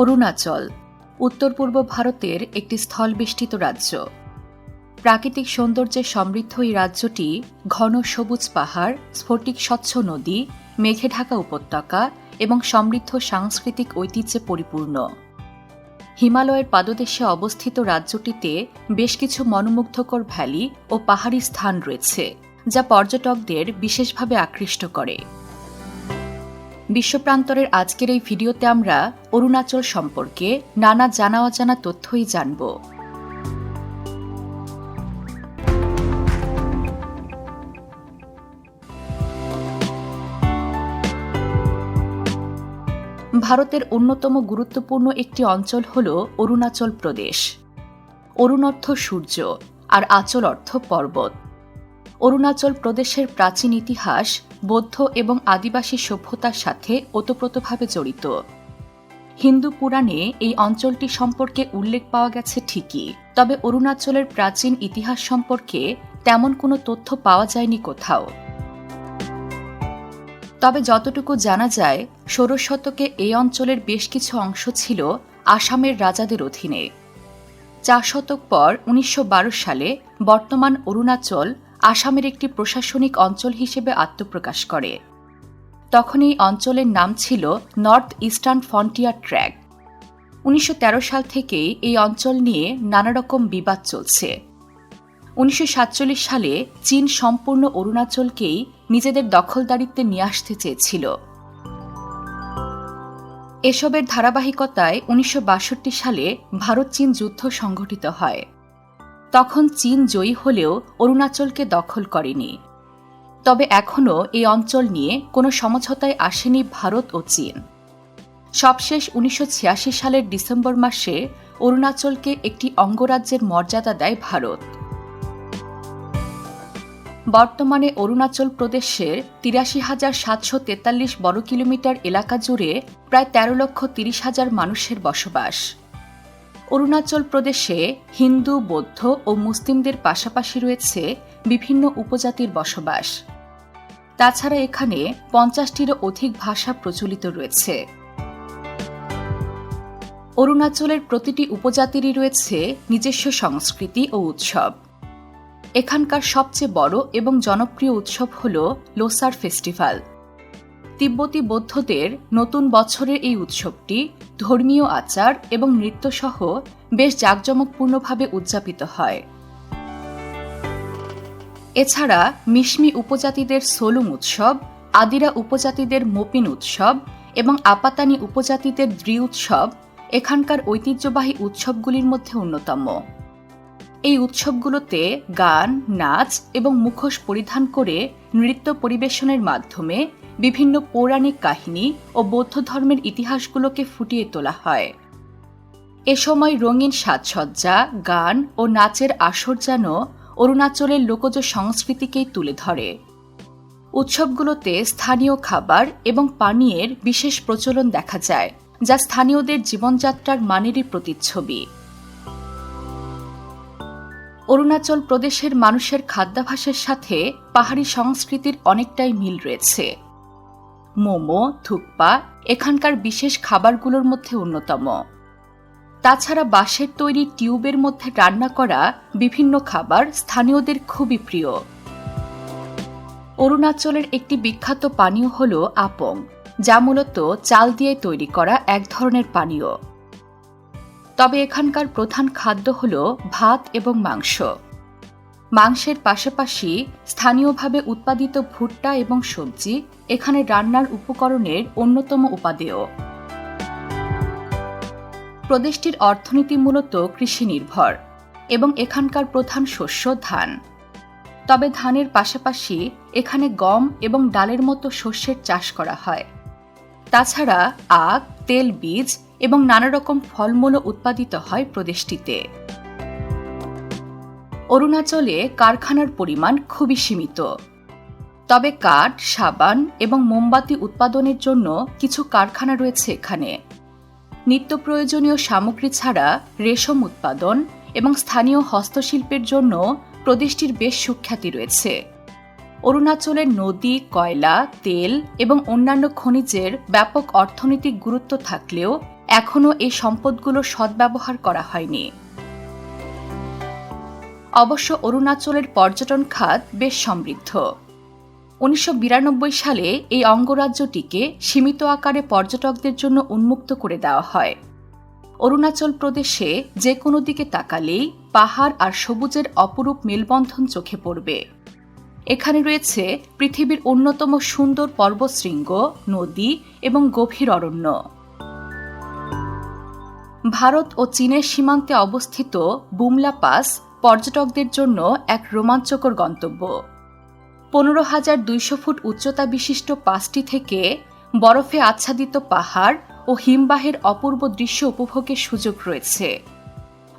অরুণাচল উত্তর পূর্ব ভারতের একটি স্থলবেষ্টিত রাজ্য। প্রাকৃতিক সৌন্দর্যে সমৃদ্ধ এই রাজ্যটি ঘন সবুজ পাহাড়, স্ফটিক স্বচ্ছ নদী, মেঘে ঢাকা উপত্যকা এবং সমৃদ্ধ সাংস্কৃতিক ঐতিহ্যে পরিপূর্ণ। হিমালয়ের পাদদেশে অবস্থিত রাজ্যটিতে বেশ কিছু মনোমুগ্ধকর ভ্যালি ও পাহাড়ি স্থান রয়েছে, যা পর্যটকদের বিশেষভাবে আকৃষ্ট করে। বিশ্বপ্রান্তরের আজকের এই ভিডিওতে আমরা অরুণাচল সম্পর্কে নানা জানা অজানা তথ্যই জানব। ভারতের অন্যতম গুরুত্বপূর্ণ একটি অঞ্চল হল অরুণাচল প্রদেশ। অরুণ অর্থ সূর্য, আর আচল অর্থ পর্বত। অরুণাচল প্রদেশের প্রাচীন ইতিহাস বৌদ্ধ এবং আদিবাসী সভ্যতার সাথে ওতপ্রোতভাবে জড়িত। হিন্দু পুরাণে এই অঞ্চলটি সম্পর্কে উল্লেখ পাওয়া গেছে ঠিকই, তবে অরুণাচলের প্রাচীন ইতিহাস সম্পর্কে তেমন কোনো তথ্য পাওয়া যায়নি কোথাও। তবে যতটুকু জানা যায়, ষোড়শ শতকে এই অঞ্চলের বেশ কিছু অংশ ছিল আসামের রাজাদের অধীনে। চার শতক পর উনিশশো বারো সালে বর্তমান অরুণাচল আসামের একটি প্রশাসনিক অঞ্চল হিসেবে আত্মপ্রকাশ করে। তখন এই অঞ্চলের নাম ছিল নর্থ ইস্টার্ন ফ্রন্টিয়ার ট্র্যাক উনিশশো তেরো সাল থেকেই এই অঞ্চল নিয়ে নানা রকম বিবাদ চলছে। উনিশশো সাতচল্লিশ সালে চীন সম্পূর্ণ অরুণাচলকেই নিজেদের দখলদারিত্বে নিয়ে আসতে চেয়েছিল। এসবের ধারাবাহিকতায় উনিশশো বাষট্টি সালে ভারত চীন যুদ্ধ সংঘটিত হয়। তখন চীন জয়ী হলেও অরুণাচলকে দখল করেনি। তবে এখনও এই অঞ্চল নিয়ে কোনো সমঝোতায় আসেনি ভারত ও চীন। সবশেষ উনিশশো ছিয়াশি সালের ডিসেম্বর মাসে অরুণাচলকে একটি অঙ্গরাজ্যের মর্যাদা দেয় ভারত। বর্তমানে অরুণাচল প্রদেশের তিরাশি হাজার সাতশো তেতাল্লিশ বর্গ কিলোমিটার এলাকা জুড়ে প্রায় তেরো লক্ষ তিরিশ হাজার মানুষের বসবাস। অরুণাচল প্রদেশে হিন্দু, বৌদ্ধ ও মুসলিমদের পাশাপাশি রয়েছে বিভিন্ন উপজাতির বসবাস। তাছাড়া এখানে পঞ্চাশটিরও অধিক ভাষা প্রচলিত রয়েছে। অরুণাচলের প্রতিটি উপজাতিরই রয়েছে নিজস্ব সংস্কৃতি ও উৎসব। এখানকার সবচেয়ে বড় এবং জনপ্রিয় উৎসব হল লোসার ফেস্টিভ্যাল তিব্বতী বৌদ্ধদের নতুন বছরের এই উৎসবটি ধর্মীয় আচার এবং নৃত্যসহ বেশ জাঁকজমকপূর্ণভাবে উদযাপিত হয়। এছাড়া মিশমি উপজাতিদের সোলুম উৎসব, আদিরা উপজাতিদের মোপিন উৎসব এবং আপাতানি উপজাতিদের দ্রি উৎসব এখানকার ঐতিহ্যবাহী উৎসবগুলির মধ্যে অন্যতম। এই উৎসবগুলোতে গান, নাচ এবং মুখোশ পরিধান করে নৃত্য পরিবেশনের মাধ্যমে বিভিন্ন পৌরাণিক কাহিনী ও বৌদ্ধ ধর্মের ইতিহাসগুলোকে ফুটিয়ে তোলা হয়। এ সময় রঙিন সাজসজ্জা, গান ও নাচের আসর যেন অরুণাচলের লোকজ সংস্কৃতিকেই তুলে ধরে। উৎসবগুলোতে স্থানীয় খাবার এবং পানীয়ের বিশেষ প্রচলন দেখা যায়, যা স্থানীয়দের জীবনযাত্রার মানেরই প্রতিচ্ছবি। অরুণাচল প্রদেশের মানুষের খাদ্যাভাসের সাথে পাহাড়ি সংস্কৃতির অনেকটাই মিল রয়েছে। মোমো, থুকপা এখানকার বিশেষ খাবারগুলোর মধ্যে অন্যতম। তাছাড়া বাঁশের তৈরি টিউবের মধ্যে রান্না করা বিভিন্ন খাবার স্থানীয়দের খুবই প্রিয়। অরুণাচলের একটি বিখ্যাত পানীয় হল আপং, যা মূলত চাল দিয়ে তৈরি করা এক ধরনের পানীয়। তবে এখানকার প্রধান খাদ্য হল ভাত এবং মাংস। মাংসের পাশাপাশি স্থানীয়ভাবে উৎপাদিত ভুট্টা এবং সবজি এখানে রান্নার উপকরণের অন্যতম উপাদেয়। প্রদেশটির অর্থনীতি মূলত কৃষি নির্ভর এবং এখানকার প্রধান শস্য ধান। তবে ধানের পাশাপাশি এখানে গম এবং ডালের মতো শস্যের চাষ করা হয়। তাছাড়া আখ, তেল, বীজ এবং নানা রকম ফলমূলও উৎপাদিত হয় প্রদেশটিতে। অরুণাচলে কারখানার পরিমাণ খুবই সীমিত। তবে কাঠ, সাবান এবং মোমবাতি উৎপাদনের জন্য কিছু কারখানা রয়েছে এখানে। নিত্য প্রয়োজনীয় সামগ্রী ছাড়া রেশম উৎপাদন এবং স্থানীয় হস্তশিল্পের জন্য প্রদেশটির বেশ সুখ্যাতি রয়েছে। অরুণাচলের নদী, কয়লা, তেল এবং অন্যান্য খনিজের ব্যাপক অর্থনৈতিক গুরুত্ব থাকলেও এখনও এই সম্পদগুলোর সদ্ব্যবহার করা হয়নি। অবশ্য অরুণাচলের পর্যটন খাত বেশ সমৃদ্ধ। উনিশশো বিরানব্বই সালে এই অঙ্গরাজ্যটিকে সীমিত আকারে পর্যটকদের জন্য উন্মুক্ত করে দেওয়া হয়। অরুণাচল প্রদেশে যে কোনো দিকে তাকালেই পাহাড় আর সবুজের অপরূপ মেলবন্ধন চোখে পড়বে। এখানে রয়েছে পৃথিবীর অন্যতম সুন্দর পর্বশৃঙ্গ নদী এবং গভীর অরণ্য। ভারত ও চীনের সীমান্তে অবস্থিত বুমলা পাস পর্যটকদের জন্য এক রোমাঞ্চকর গন্তব্য। পনেরো হাজার দুইশো ফুট উচ্চতা বিশিষ্ট পাঁচটি থেকে বরফে আচ্ছাদিত পাহাড় ও হিমবাহের অপূর্ব দৃশ্য উপভোগের সুযোগ রয়েছে।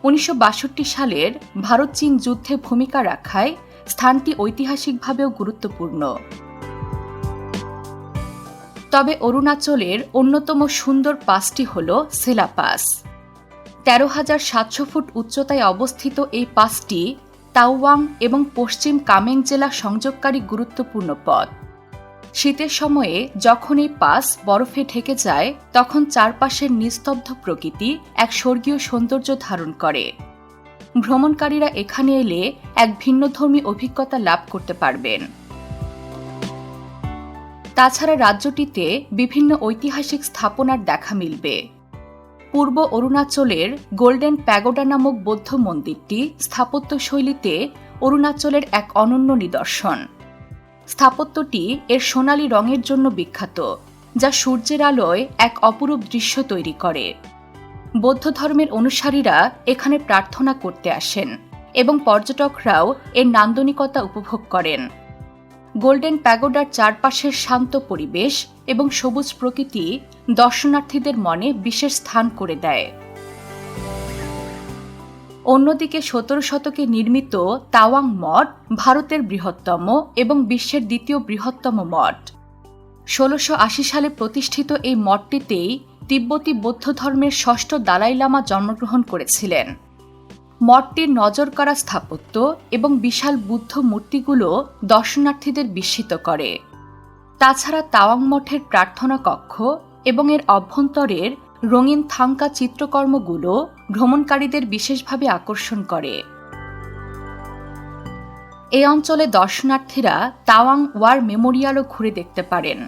উনিশশো বাষট্টি সালের ভারত চীন যুদ্ধে ভূমিকা রাখায় স্থানটি ঐতিহাসিকভাবেও গুরুত্বপূর্ণ। তবে অরুণাচলের অন্যতম সুন্দর পাসটি হল সেলা পাস তেরো হাজার সাতশো ফুট উচ্চতায় অবস্থিত এই পাসটি তাওয়াং এবং পশ্চিম কামেং জেলা সংযোগকারী গুরুত্বপূর্ণ পথ। শীতের সময়ে যখন এই পাস বরফে ঢেকে যায়, তখন চারপাশের নিস্তব্ধ প্রকৃতি এক স্বর্গীয় সৌন্দর্য ধারণ করে। ভ্রমণকারীরা এখানে এলে এক ভিন্নধর্মী অভিজ্ঞতা লাভ করতে পারবেন। তাছাড়া রাজ্যটিতে বিভিন্ন ঐতিহাসিক স্থাপনার দেখা মিলবে। পূর্ব অরুণাচলের গোল্ডেন প্যাগোডা নামক বৌদ্ধ মন্দিরটি স্থাপত্য শৈলীতে অরুণাচলের এক অনন্য নিদর্শন। স্থাপত্যটি এর সোনালি রঙের জন্য বিখ্যাত, যা সূর্যের আলোয় এক অপরূপ দৃশ্য তৈরি করে। বৌদ্ধ ধর্মের অনুসারীরা এখানে প্রার্থনা করতে আসেন এবং পর্যটকরাও এর নান্দনিকতা উপভোগ করেন। গোল্ডেন প্যাগোডার চারপাশের শান্ত পরিবেশ এবং সবুজ প্রকৃতি দর্শনার্থীদের মনে বিশেষ স্থান করে দেয়। অন্যদিকে সতেরো শতকে নির্মিত তাওয়াং মঠ ভারতের বৃহত্তম এবং বিশ্বের দ্বিতীয় বৃহত্তম মঠ। ষোলোশো আশি সালে প্রতিষ্ঠিত এই মঠটিতেই তিব্বতী বৌদ্ধ ধর্মের ষষ্ঠ দালাই লামা জন্মগ্রহণ করেছিলেন। মঠটির নজর করা স্থাপত্য এবং বিশাল বুদ্ধ মূর্তিগুলো দর্শনার্থীদের বিস্মিত করে। তাছাড়া তাওয়াং মঠের প্রার্থনা কক্ষ এবং এর অভ্যন্তরের রঙিন থাঙ্কা চিত্রকর্মগুলো ভ্রমণকারীদের বিশেষভাবে আকর্ষণ করে। এ অঞ্চলে দর্শনার্থীরা তাওয়াং ওয়ার মেমোরিয়ালও ঘুরে দেখতে পারেন।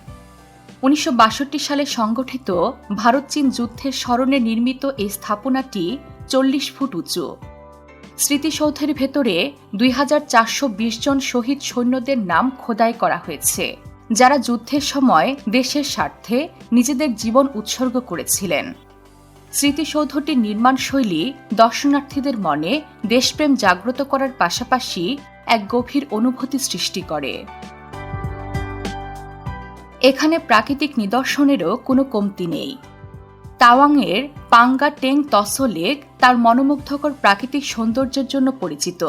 উনিশশো বাষট্টি সালে সংগঠিত ভারত চীন যুদ্ধের স্মরণে নির্মিত এই স্থাপনাটি চল্লিশ ফুট উঁচু। স্মৃতিসৌধের ভেতরে দুই হাজার চারশো বিশ জন শহীদ সৈন্যদের নাম খোদাই করা হয়েছে। যারা যুদ্ধের সময় দেশের স্বার্থে নিজেদের জীবন উৎসর্গ করেছিলেন। স্মৃতিসৌধটির নির্মাণ শৈলী দর্শনার্থীদের মনে দেশপ্রেম জাগ্রত করার পাশাপাশি এক গভীর অনুভূতি সৃষ্টি করে। এখানে প্রাকৃতিক নিদর্শনেরও কোনো কমতি নেই। তাওয়াংয়ের পাঙ্গা টেং তসো লেক তার মনোমুগ্ধকর প্রাকৃতিক সৌন্দর্যের জন্য পরিচিত।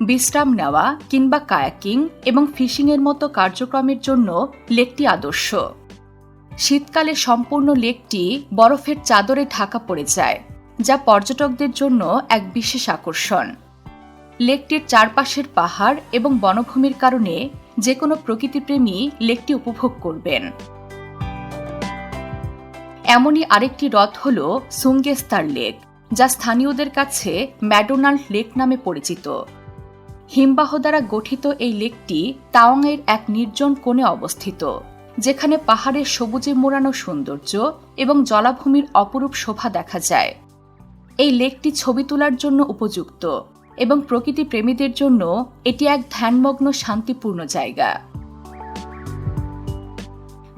বিশ্রাম নেওয়া কিংবা কায়াকিং এবং ফিশিংয়ের মতো কার্যক্রমের জন্য লেকটি আদর্শ। শীতকালে সম্পূর্ণ লেকটি বরফের চাদরে ঢাকা পড়ে যায়, যা পর্যটকদের জন্য এক বিশেষ আকর্ষণ। লেকটির চারপাশের পাহাড় এবং বনভূমির কারণে যে কোনো প্রকৃতিপ্রেমী লেকটি উপভোগ করবেন। এমনই আরেকটি হ্রদ হল সুঙ্গেস্তার লেক, যা স্থানীয়দের কাছে ম্যাডোনাল্ড লেক নামে পরিচিত। হিমবাহ দ্বারা গঠিত এই লেকটি তাওয়াংয়ের এক নির্জন কোণে অবস্থিত, যেখানে পাহাড়ের সবুজে মোড়ানো সৌন্দর্য এবং জলাভূমির অপরূপ শোভা দেখা যায়। এই লেকটি ছবি তোলার জন্য উপযুক্ত এবং প্রকৃতি প্রেমীদের জন্য এটি এক ধ্যানমগ্ন, শান্তিপূর্ণ জায়গা।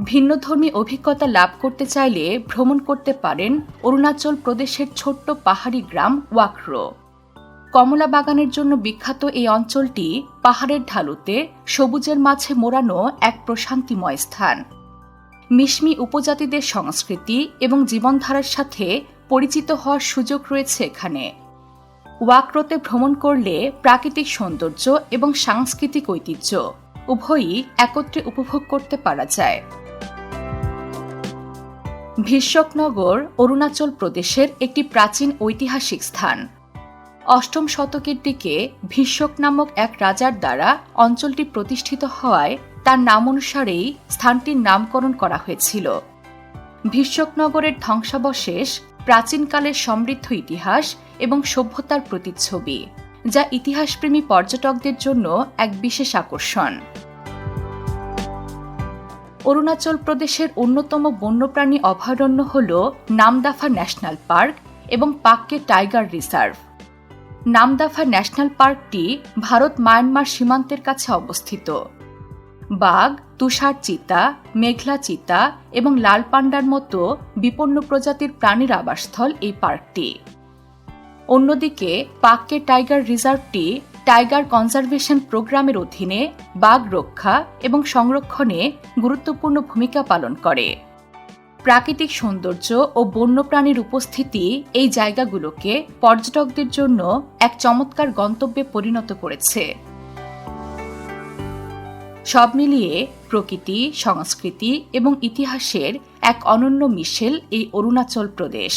ভিন্নধর্মী অভিজ্ঞতা লাভ করতে চাইলে ভ্রমণ করতে পারেন অরুণাচল প্রদেশের ছোট্ট পাহাড়ি গ্রাম ওয়াকরো। কমলা বাগানের জন্য বিখ্যাত এই অঞ্চলটি পাহাড়ের ঢালুতে সবুজের মাঝে মোড়ানো এক প্রশান্তিময় স্থান। মিশমি উপজাতিদের সংস্কৃতি এবং জীবনধারার সাথে পরিচিত হওয়ার সুযোগ রয়েছে এখানে। ওয়াক্রোতে ভ্রমণ করলে প্রাকৃতিক সৌন্দর্য এবং সাংস্কৃতিক ঐতিহ্য উভয়ই একত্রে উপভোগ করতে পারা যায়। ভীষ্মকনগর অরুণাচল প্রদেশের একটি প্রাচীন ঐতিহাসিক স্থান। অষ্টম শতকের দিকে ভীষ্মক নামক এক রাজার দ্বারা অঞ্চলটি প্রতিষ্ঠিত হওয়ায় তার নাম অনুসারেই স্থানটির নামকরণ করা হয়েছিল। ভীষ্মকনগরের ধ্বংসাবশেষ, প্রাচীনকালের সমৃদ্ধ ইতিহাস এবং সভ্যতার প্রতিচ্ছবি, যা ইতিহাসপ্রেমী পর্যটকদের জন্য এক বিশেষ আকর্ষণ। অরুণাচল প্রদেশের অন্যতম বন্যপ্রাণী অভয়ারণ্য হল নামদাফা ন্যাশনাল পার্ক এবং Pakke tiger reserve. Namdapha national পার্কটি ভারত মায়ানমার সীমান্তের কাছে অবস্থিত। বাঘ, তুষার চিতা, মেঘলা চিতা এবং লাল পান্ডার মতো বিপন্ন প্রজাতির প্রাণীর আবাসস্থল এই পার্কটি। অন্যদিকে, পাককে টাইগার রিজার্ভটি টাইগার কনজারভেশন প্রোগ্রামের অধীনে বাঘ রক্ষা এবং সংরক্ষণে গুরুত্বপূর্ণ ভূমিকা পালন করে। প্রাকৃতিক সৌন্দর্য ও বন্যপ্রাণীর উপস্থিতি এই জায়গাগুলোকে পর্যটকদের জন্য এক চমৎকার গন্তব্যে পরিণত করেছে। সব মিলিয়ে প্রকৃতি, সংস্কৃতি এবং ইতিহাসের এক অনন্য মিশেল এই অরুণাচল প্রদেশ।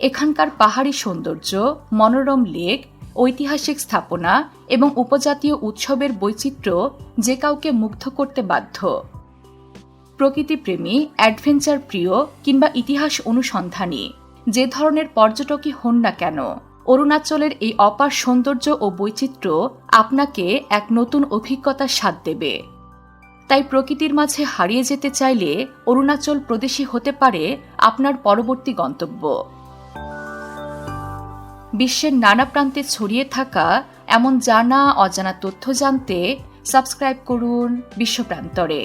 এখানকার পাহাড়ি সৌন্দর্য, মনোরম লেক, ঐতিহাসিক স্থাপনা এবং উপজাতীয় উৎসবের বৈচিত্র্য যে কাউকে মুগ্ধ করতে বাধ্য। প্রকৃতিপ্রেমী, অ্যাডভেঞ্চার প্রিয় কিংবা ইতিহাস অনুসন্ধানী, যে ধরনের পর্যটকই হন না কেন, অরুণাচলের এই অপার সৌন্দর্য ও বৈচিত্র্য আপনাকে এক নতুন অভিজ্ঞতার স্বাদ দেবে। তাই প্রকৃতির মাঝে হারিয়ে যেতে চাইলে অরুণাচল প্রদেশই হতে পারে আপনার পরবর্তী গন্তব্য। বিশ্বের নানা প্রান্তে ছড়িয়ে থাকা এমন জানা অজানা তথ্য জানতে সাবস্ক্রাইব করুন বিশ্বপ্রান্তরে।